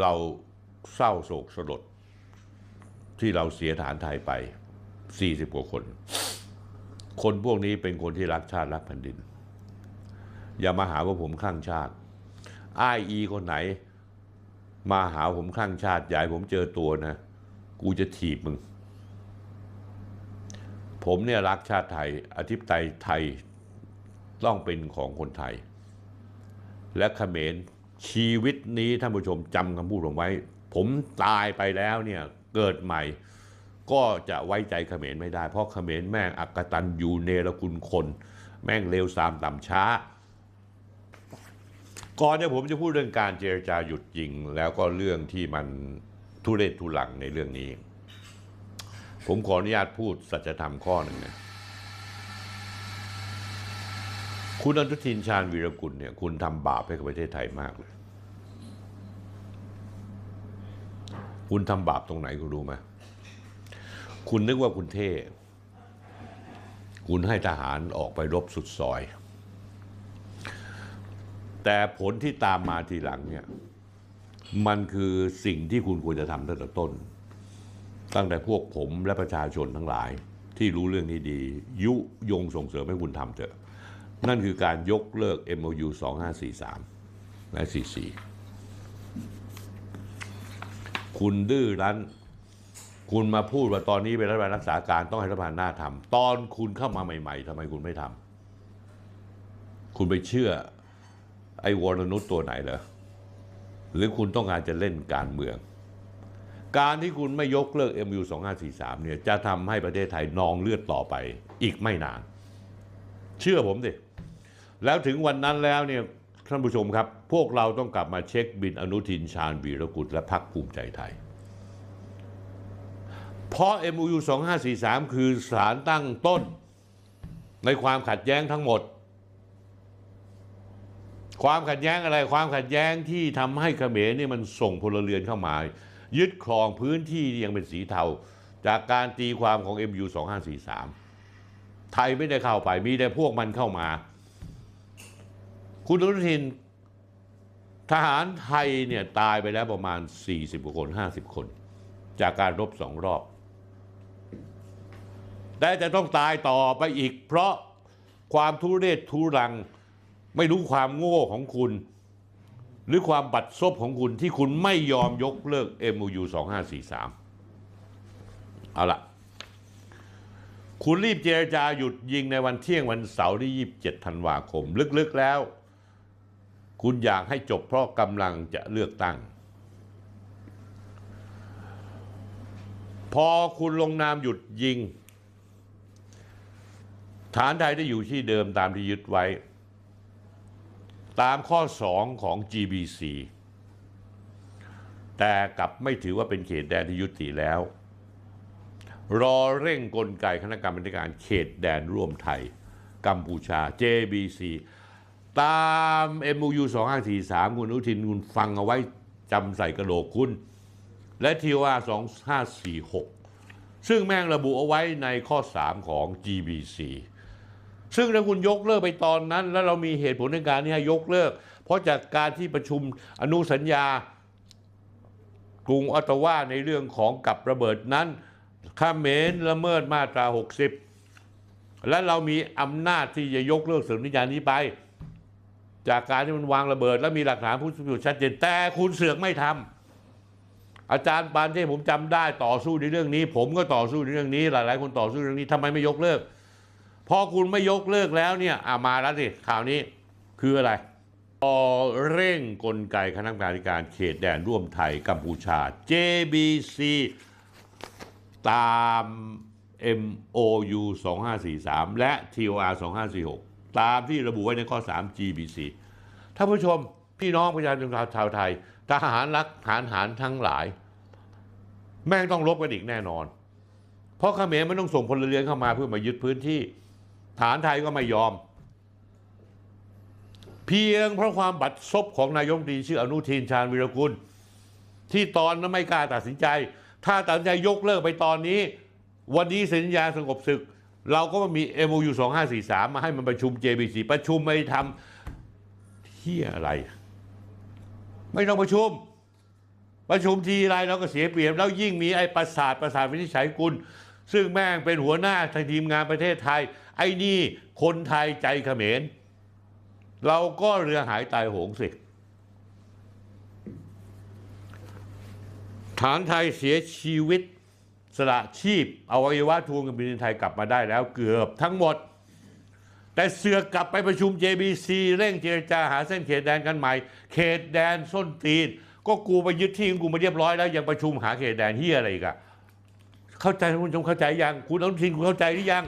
เราเศร้าโศกสลดที่เราเสียฐานไทยไป 40 กว่าคน คนพวกนี้เป็นคนที่รักชาติรักแผ่นดิน อย่ามาหาว่าผมคลั่งชาติ อ้ายอีคนไหน มาหาผมคลั่งชาติใหญ่ผมเจอตัวนะ กูจะถีบมึง ผมเนี่ยรักชาติไทย อธิปไตยไทยต้องเป็นของคนไทย และเขมร ชีวิตนี้ท่านผู้ชมจำคำพูดผมไว้ ผมตายไปแล้วเนี่ยเกิดใหม่ ก็จะไว้ใจเขมรไม่ได้ เพราะเขมรแม่งอักตันยูเนรคุณคน แม่งเลวทรามต่ำช้า ก่อนเนี่ยผมจะพูดเรื่องการเจรจาหยุดยิง แล้วก็เรื่องที่มันทุเรศทุลังในเรื่องนี้ ผมขออนุญาตพูดสัจธรรมข้อหนึ่งนะ คุณอนุทินชาญวีรกุลเนี่ย คุณทำบาปให้กับประเทศไทยมากเลย คุณทำบาปตรงไหนคุณรู้ไหมคุณนึกว่าคุณเท่ คุณให้ทหารออกไปรบสุดซอย แต่ผลที่ตามมาทีหลังเนี่ย มันคือสิ่งที่คุณควรจะทำตั้งแต่ต้น ตั้งแต่พวกผมและประชาชนทั้งหลาย ที่รู้เรื่องนี้ดี ยุยงส่งเสริมให้คุณทำเถอะ นั่นคือการยกเลิก MOU 2543 และ 44 คุณดื้อรั้น คุณมาพูดว่าตอนนี้เป็นรัฐบาลรักษาการต้องให้รัฐบาลหน้าทำตอนคุณเข้ามาใหม่ ๆทำไมคุณไม่ทำคุณไปเชื่อไอ้วรนุชตัวไหนเหรอหรือคุณต้องการจะเล่นการเมือง การที่คุณไม่ยกเลิก MU 2543เนี่ยจะทำให้ประเทศไทยนองเลือดต่อไปอีกไม่นาน เชื่อผมสิ แล้วถึงวันนั้นแล้วเนี่ยท่านผู้ชมครับ พวกเราต้องกลับมาเช็คบินอนุทินชาญวีรกุลและพักภูมิใจไทย เพราะ MOU 2543 คือสารตั้งต้นในความขัดแย้งทั้งหมด ความขัดแย้งอะไร ความขัดแย้งที่ทำให้เขมรเนี่ยมันส่งพลเรือนเข้ามา ยึดครองพื้นที่ที่ยังเป็นสีเทา จากการตีความของ MU 2543 ไทยไม่ได้เข้าไปมีแต่พวกมันเข้ามา คุณอนุทินทหารไทยเนี่ยตายไปแล้วประมาณ 40กว่าคน 50 คน จากการรบสองรอบแต่จะต้องตายต่อไปอีก เพราะความทุเรศทุรัง ไม่รู้ความโง่ของคุณ หรือความบัดซบของคุณที่คุณไม่ยอมยกเลิก MOU 2543 เอาละคุณรีบเจรจาหยุดยิงในวันเที่ยงวันเสาร์ที่ 27 ธันวาคม ลึกๆแล้ว คุณอยากให้จบเพราะกำลังจะเลือกตั้ง พอคุณลงนามหยุดยิง ฐานไทยได้อยู่ที่เดิมตามที่ยึดไว้ ตามข้อ 2 ของ GBC แต่กลับไม่ถือว่าเป็นเขตแดนที่ยุติแล้ว รอเร่งกลไกคณะกรรมการเขตแดนร่วมไทย กัมพูชา JBC ตาม MOU 2543 คุณอนุทินคุณฟังเอาไว้จำใส่กระโหลกคุณ และ TOR 2546 ซึ่งแม่งระบุเอาไว้ในข้อ 3 ของ GBC ซึ่งถ้าคุณยกเลิกไปตอนนั้น แล้วเรามีเหตุผลในการที่ให้ยกเลิก เพราะจากการที่ประชุมอนุสัญญากรุงออตตาวาในเรื่องของกับระเบิดนั้นเมรละเมิดมาตรา 60 และเรามีอำนาจที่จะยกเลิกสัญญานี้ไป จากการที่มันวางระเบิด และมีหลักฐานผู้พิสูจน์ชัดเจนแต่คุณเสือกไม่ทำอาจารย์ปานเทพผมจำได้ต่อสู้ในเรื่องนี้ ผมก็ต่อสู้ในเรื่องนี้ หลาย ๆ คนต่อสู้เรื่องนี้ทำไมไม่ยกเลิกพอคุณไม่ยกเลิกแล้วเนี่ยอามาแล้วสิข่าวนี้คืออะไรพอเร่งกลไกคณะกรรมการเขตแดนร่วมไทยกัมพูชา JBC ตาม MOU 2543 และ TOR 2546 ตามที่ระบุไว้ในข้อ 3 GBC ท่านผู้ชมพี่น้องประชาชนชาวไทยทหารรักฐานหารทั้งหลาย แม่งต้องลบกันอีกแน่นอน เพราะขเขมรมันต้องส่งพลเรือนเข้ามาเพื่อมายึดพื้นที่ ฐานไทยก็ไม่ยอม เพียงเพราะความบัดซบของนายกรัฐมนตรีชื่ออนุทินชาญวิรกุล ที่ตอนนั้นไม่กล้าตัดสินใจ ถ้าตัดสินใจยกเลิกไปตอนนี้ วันนี้สัญญาสงบศึก เราก็มี MOU 2543 มาให้มันประชุม JBC ประชุมไม่ทำเที่ยอะไร ไม่ต้องประชุม ประชุมทีไรเราก็เสียเปรียบ แล้วยิ่งมีไอ้ประสาทประสาทวินิจฉัยกุล ซึ่งแม่งเป็นหัวหน้าทีมงานประเทศไทย ไอ้นี่คนไทยใจเขมร เราก็เรือหายตายโหงสิฐานไทยเสียชีวิต สละชีพอวัยวะทวงกับบินไทยกลับมาได้แล้วเกือบทั้งหมด แต่เสือกกลับไปประชุม JBC เร่งเจรจาหาเส้นเขตแดนกันใหม่ เขตแดนส้นตีน ก็กูไปยึดที่ของกูมาเรียบร้อยแล้วยังประชุมหาเขตแดนเฮียอะไรอีกอะเข้าใจท่านผู้ชมเข้าใจยังคุณอนุทินคุณเข้าใจหรือยัง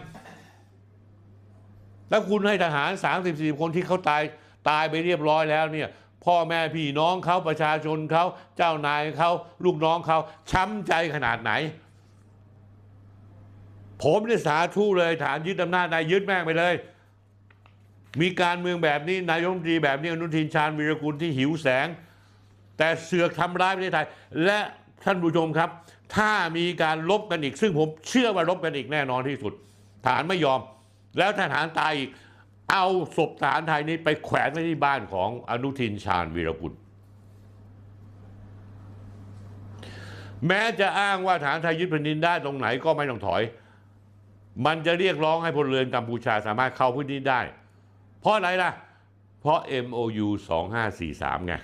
แล้วคุณให้ทหาร34คนที่เขาตายตายไปเรียบร้อยแล้วเนี่ยพ่อแม่พี่น้องเขาประชาชนเขาเจ้านายเขาลูกน้องเขาช้ำใจขนาดไหน ผมเนี่ยสาธุเลยฐานยึดอำนาจนายยึดแม่งไปเลย มีการเมืองแบบนี้นายกรัฐมนตรีแบบนี้อนุทินชาญวีรกุลที่หิวแสง แต่เสือกทำร้ายประเทศไทย และท่านผู้ชมครับ ถ้ามีการลบกันอีก ซึ่งผมเชื่อว่าลบกันอีกแน่นอนที่สุด ฐานไม่ยอม แล้วทหารตายอีกเอาศพทหารไทยนี้ไปแขวนไว้ที่บ้านของอนุทินชาญวีรกุลแม้จะอ้างว่าฐานไทยยึดแผ่นดินได้ตรงไหนก็ไม่ต้องถอย มันจะเรียกร้องให้พลเรือนกัมพูชาสามารถเข้าพื้นที่ได้ เพราะอะไรล่ะ เพราะ MOU 2543 ไง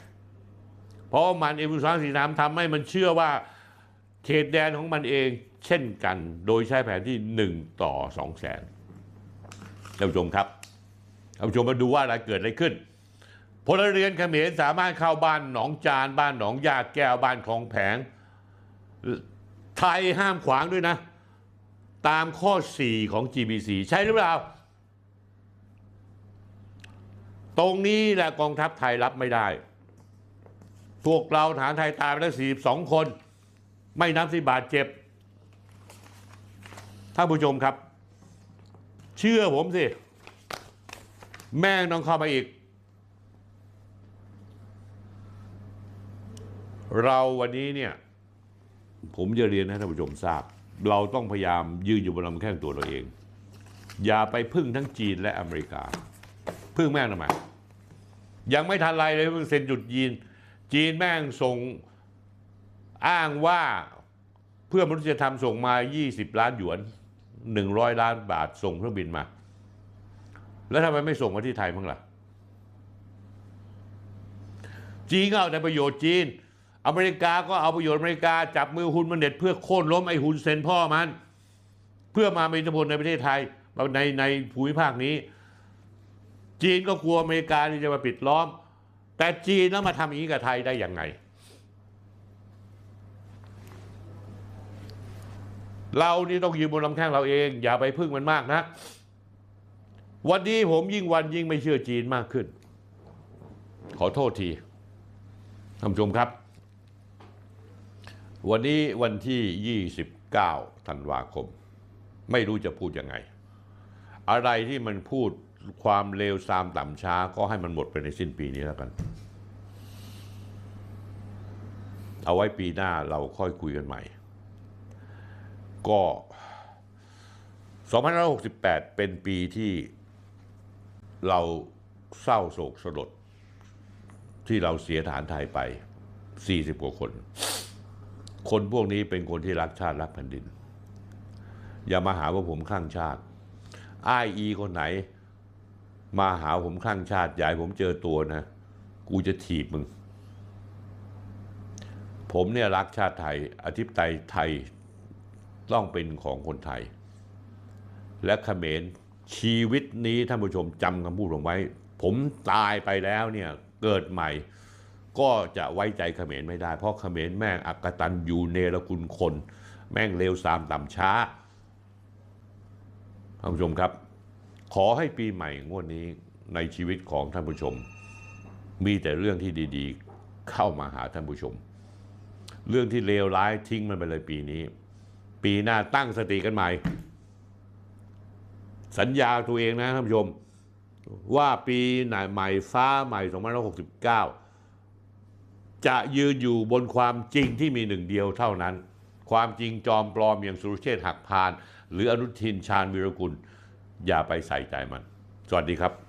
เพราะมัน MOU 2543ทำให้มันเชื่อว่าเขตแดนของมันเองเช่นกัน โดยใช้แผนที่ 1 ต่อ2แสนท่านผู้ชมครับท่านผู้ชมมาดูว่าอะไรเกิดอะไรขึ้นพลเรือนเขมรสามารถเข้าบ้านหนองจาน บ้านหนองยาแก้วบ้านคลองแผง ไทยห้ามขวางด้วยนะ ตามข้อ 4 ของ GBC ใช่หรือเปล่า ตรงนี้แหละกองทัพไทยรับไม่ได้ พวกเราฐานไทยตายไปแล้ว 42 คน ไม่นับที่บาดเจ็บ ท่านผู้ชมครับ เชื่อผมสิ แม่งต้องเข้ามาอีก เราวันนี้เนี่ย ผมจะเรียนให้ท่านผู้ชมทราบ เราต้องพยายามยืนอยู่บนลำแข้งตัวเราเอง อย่าไปพึ่งทั้งจีนและอเมริกา พึ่งแม่งทำไมยังไม่ทันไรเลยเพิ่งเซ็นหยุดยีน จีนแม่งส่งอ้างว่าเพื่อมนุษยธรรมส่งมา 20 ล้านหยวน 100 ล้านบาทส่งเครื่องบินมา แล้วทำไมไม่ส่งมาที่ไทยบ้างล่ะจีนก็เอาแต่ประโยชน์จีน อเมริกาก็เอาประโยชน์อเมริกาจับมือฮุนมันเด็ดเพื่อโค่นล้มไอ้ฮุนเซนพ่อมัน เพื่อมามีอิทธิพลในประเทศไทยในในภูมิภาคนี้ จีนก็กลัวอเมริกาที่จะมาปิดล้อม แต่จีนแล้วมาทำอย่างนี้กับไทยได้อย่างไง เรานี่ต้องยืนบนลำแข้งเราเอง อย่าไปพึ่งมันมากนะวันนี้ผมยิ่งวันยิ่งไม่เชื่อจีนมากขึ้น ขอโทษทีท่านผู้ชมครับ วันนี้วันที่ 29 ธันวาคม ไม่รู้จะพูดยังไง อะไรที่มันพูดความเลวทรามต่ำช้า ก็ให้มันหมดไปในสิ้นปีนี้แล้วกัน เอาไว้ปีหน้าเราค่อยคุยกันใหม่ ก็2568 เป็นปีที่เราเศร้าโศกสลดที่เราเสียฐานไทยไป 40 กว่าคน คนพวกนี้เป็นคนที่รักชาติรักแผ่นดิน อย่ามาหาว่าผมคลั่งชาติ อ้ายอีคนไหน มาหาผมคลั่งชาติยายผมเจอตัวนะ กูจะถีบมึง ผมเนี่ยรักชาติไทย อธิปไตยไทยต้องเป็นของคนไทย และเขมรชีวิตนี้ท่านผู้ชมจำคำพูดผมไว้ ผมตายไปแล้วเนี่ยเกิดใหม่ ก็จะไว้ใจเขมรไม่ได้ เพราะเขมรแม่งอักตันยูเนรคุณคน แม่งเลวทรามต่ำช้าท่านผู้ชมครับ ขอให้ปีใหม่งวดนี้ในชีวิตของท่านผู้ชม มีแต่เรื่องที่ดีๆ เข้ามาหาท่านผู้ชม เรื่องที่เลวร้ายทิ้งมันไปเลยปีนี้ ปีหน้าตั้งสติกันใหม่ สัญญาตัวเองนะท่านผู้ชม ว่าปีไหนใหม่ฟ้าใหม่ 2569 จะยืนอยู่บนความจริงที่มีหนึ่งเดียวเท่านั้น ความจริงจอมปลอมอย่างสุรเชษฐ์หักพาน หรืออนุทินชาญวิรกุล อย่าไปใส่ใจมัน สวัสดีครับ